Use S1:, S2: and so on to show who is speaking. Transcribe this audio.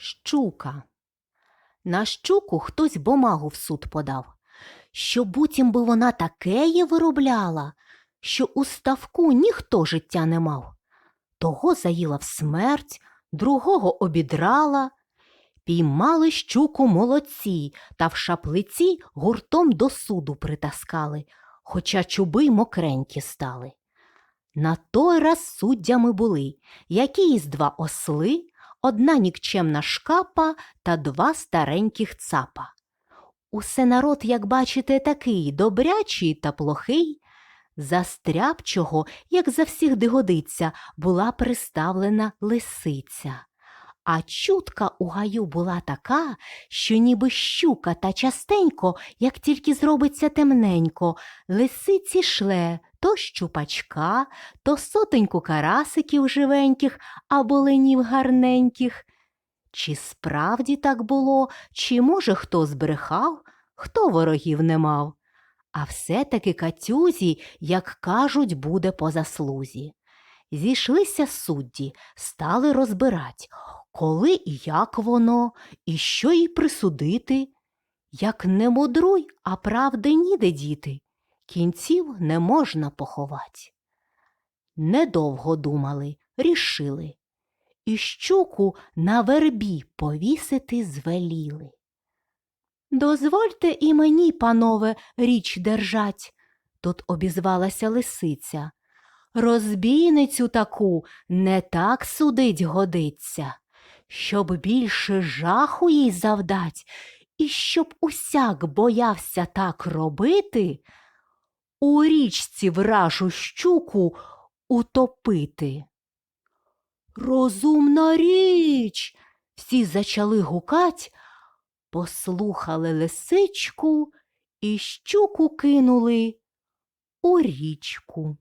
S1: Щука. На щуку хтось бумагу в суд подав, що буцім би вона такеє виробляла, що у ставку ніхто життя не мав. Того заїла в смерть, другого обідрала. Піймали щуку молодці та в шаплиці гуртом до суду притаскали, хоча чуби мокренькі стали. На той раз суддями були якісь два осли, одна нікчемна шкапа та два стареньких цапа. Усе народ, як бачите, такий добрячий та плохий. За стряпчого, як завсігди годиться, була приставлена лисиця. А чутка у гаю була така, що ніби щука та частенько, як тільки зробиться темненько, лисиці шле то щупачка, то сотеньку карасиків живеньких або ленів гарненьких. Чи справді так було, чи, може, хто збрехав, хто ворогів не мав? А все-таки катюзі, як кажуть, буде по заслузі. Зійшлися судді, стали розбирать, коли і як воно, і що їй присудити. Як не мудруй, а правди ніде діти, кінців не можна поховать. Недовго думали, рішили, і щуку на вербі повісити звеліли. Дозвольте і мені, панове, річ держать, тут обізвалася лисиця. Розбійницю таку не так судить годиться, щоб більше жаху їй завдать, і щоб усяк боявся так робити, у річці вражу щуку утопити. Розумна річ. Всі зачали гукать, послухали лисичку і щуку кинули у річку.